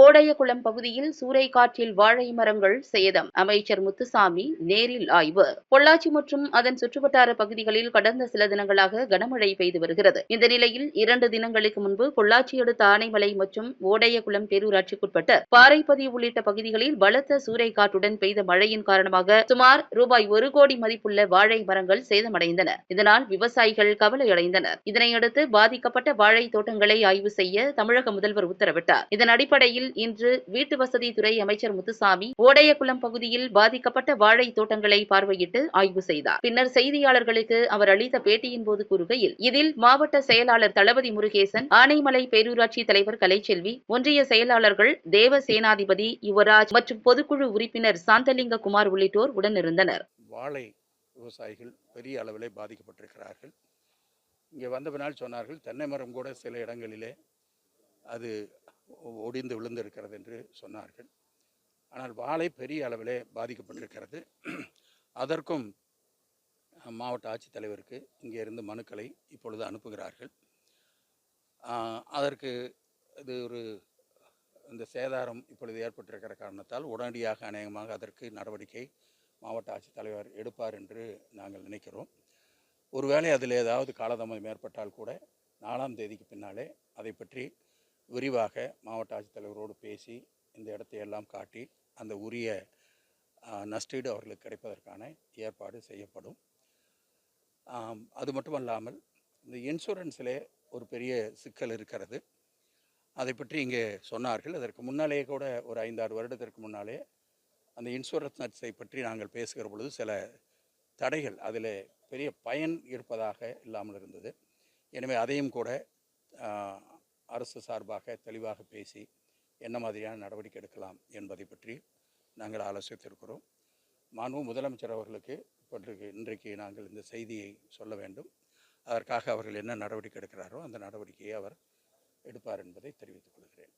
ஓடையகுளம் பகுதியில் சூறைக்காற்றில் வாழை மரங்கள் சேதம். அமைச்சர் முத்துசாமி நேரில் ஆய்வு. பொள்ளாச்சி மற்றும் அதன் சுற்றுவட்டார பகுதிகளில் கடந்த சில தினங்களாக கனமழை பெய்து வருகிறது. இந்த நிலையில் இரண்டு தினங்களுக்கு முன்பு பொள்ளாச்சி அடுத்த ஆனைமலை மற்றும் ஓடையகுளம் பேரூராட்சிக்குட்பட்ட பாறைப்பதி உள்ளிட்ட பகுதிகளில் பலத்த சூறைக்காற்றுடன் பெய்த மழையின் காரணமாக சுமார் ரூபாய் ஒரு கோடி மதிப்புள்ள வாழை மரங்கள் சேதமடைந்தன. இதனால் விவசாயிகள் கவலையடைந்தனர். இதனையடுத்து பாதிக்கப்பட்ட வாழை தோட்டங்களை ஆய்வு செய்ய தமிழக முதல்வர் உத்தரவிட்டார். இதன் அடிப்படையில் இன்று வீட்டு வசதி துறை அமைச்சர் முத்துசாமி ஓடையகுளம் பகுதியில் பாதிக்கப்பட்ட வாழை தோட்டங்களை பார்வையிட்டு ஆய்வு செய்தார். பின்னர் செய்தியாளர்களுக்கு அவர் அளித்த பேட்டியின் போது கூறுகையில் இதில் மாவட்ட செயலாளர் தளபதி முருகேசன் ஆனைமலை பேரூராட்சி தலைவர் கலைச்செல்வி ஒன்றிய செயலாளர்கள் தேவ சேனாதிபதி யுவராஜ் மற்றும் பொதுக்குழு உறுப்பினர் சாந்தலிங்க குமார் உள்ளிட்டோர் உடனிருந்தனர். வாழை விவசாயிகள் பெரிய அளவிலே பாதிக்கப்பட்டிருக்கிறார்கள். இங்கே வந்த பின்னால் சொன்னார்கள் தென்னை மரம் கூட சில இடங்களிலே அது ஒடிந்து விழுந்திருக்கிறது என்று சொன்னார்கள். ஆனால் வாழை பெரிய அளவிலே பாதிக்கப்பட்டிருக்கிறது. அதற்கும் மாவட்ட ஆட்சித்தலைவருக்கு இங்கே இருந்து மனுக்களை இப்பொழுது அனுப்புகிறார்கள். அதற்கு இது ஒரு இந்த சேதாரம் இப்பொழுது ஏற்பட்டிருக்கிற காரணத்தால் உடனடியாக அநேகமாக அதற்கு நடவடிக்கை மாவட்ட ஆட்சித்தலைவர் எடுப்பார் என்று நாங்கள் நினைக்கிறோம். ஒருவேளை அதில் ஏதாவது காலதாமதம் ஏற்பட்டால் கூட நாலாம் தேதிக்கு பின்னாலே அதை பற்றி விரிவாக மாவட்ட ஆட்சித்தலைவரோடு பேசி இந்த இடத்தை எல்லாம் காட்டி அந்த உரிய நஷ்டீடு அவர்களுக்கு கிடைப்பதற்கான ஏற்பாடு செய்யப்படும். அது மட்டுமல்லாமல் இந்த இன்சூரன்ஸிலே ஒரு பெரிய சிக்கல் இருக்கிறது. அதை பற்றி இங்கே சொன்னார்கள். அதற்கு முன்னாலேயே கூட ஒரு ஐந்தாறு வருடத்திற்கு முன்னாலே அந்த இன்சூரன்ஸ் நட்ஸை பற்றி நாங்கள் பேசுகிற பொழுது சில தடைகள் அதில் பெரிய பயன் இருப்பதாக இல்லாமல் இருந்தது. எனவே அதையும் கூட அரசு சார்பாக தெளிவாக பேசி என்ன மாதிரியான நடவடிக்கை எடுக்கலாம் என்பதை பற்றி நாங்கள் ஆலோசித்திருக்கிறோம். மாண்பு முதலமைச்சர் அவர்களுக்கு இன்றைக்கு இன்றைக்கு நாங்கள் இந்த செய்தியை சொல்ல வேண்டும். அதற்காக அவர்கள் என்ன நடவடிக்கை எடுக்கிறாரோ அந்த நடவடிக்கையை அவர் எடுப்பார் என்பதை தெரிவித்துக் கொள்கிறேன்.